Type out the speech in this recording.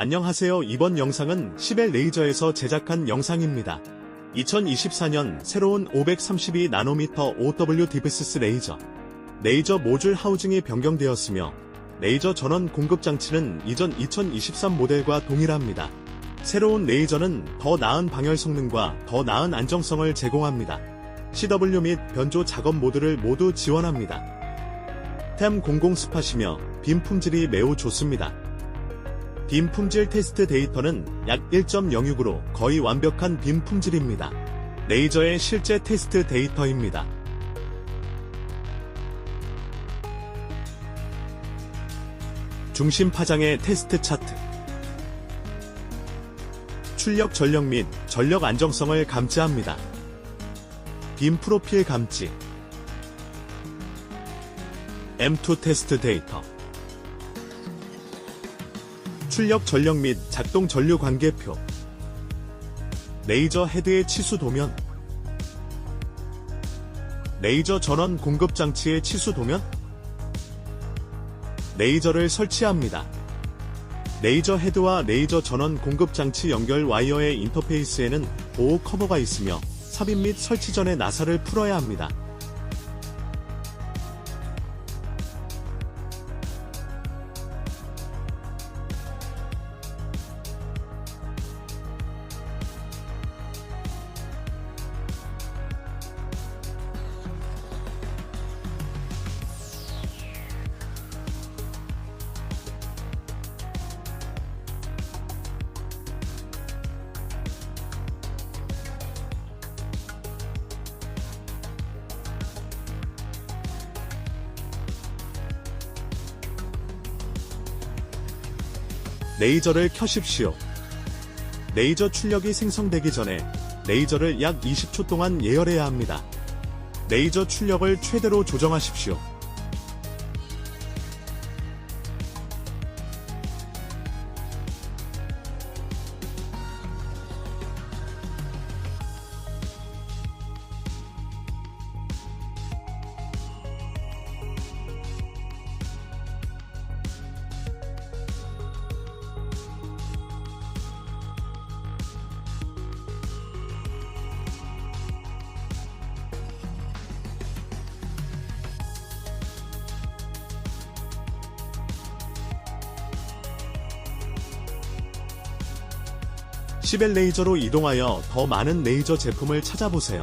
안녕하세요. 이번 영상은 시벨 레이저에서 제작한 영상입니다. 2024년 새로운 532나노미터 OW 디브스스 레이저. 레이저 모듈 하우징이 변경되었으며 레이저 전원 공급 장치는 이전 2023 모델과 동일합니다. 새로운 레이저는 더 나은 방열 성능과 더 나은 안정성을 제공합니다. CW 및 변조 작업 모드를 모두 지원합니다. 템00 스팟이며 빔 품질이 매우 좋습니다. 빔 품질 테스트 데이터는 약 1.06으로 거의 완벽한 빔 품질입니다. 레이저의 실제 테스트 데이터입니다. 중심 파장의 테스트 차트. 출력 전력 및 전력 안정성을 감지합니다. 빔 프로필 감지. M2 테스트 데이터. 출력 전력 및 작동 전류 관계표. 레이저 헤드의 치수 도면. 레이저 전원 공급 장치의 치수 도면. 레이저를 설치합니다. 레이저 헤드와 레이저 전원 공급 장치 연결 와이어의 인터페이스에는 보호 커버가 있으며 삽입 및 설치 전에 나사를 풀어야 합니다. 레이저를 켜십시오. 레이저 출력이 생성되기 전에 레이저를 약 20초 동안 예열해야 합니다. 레이저 출력을 최대로 조정하십시오. 시벨 레이저로 이동하여 더 많은 레이저 제품을 찾아보세요.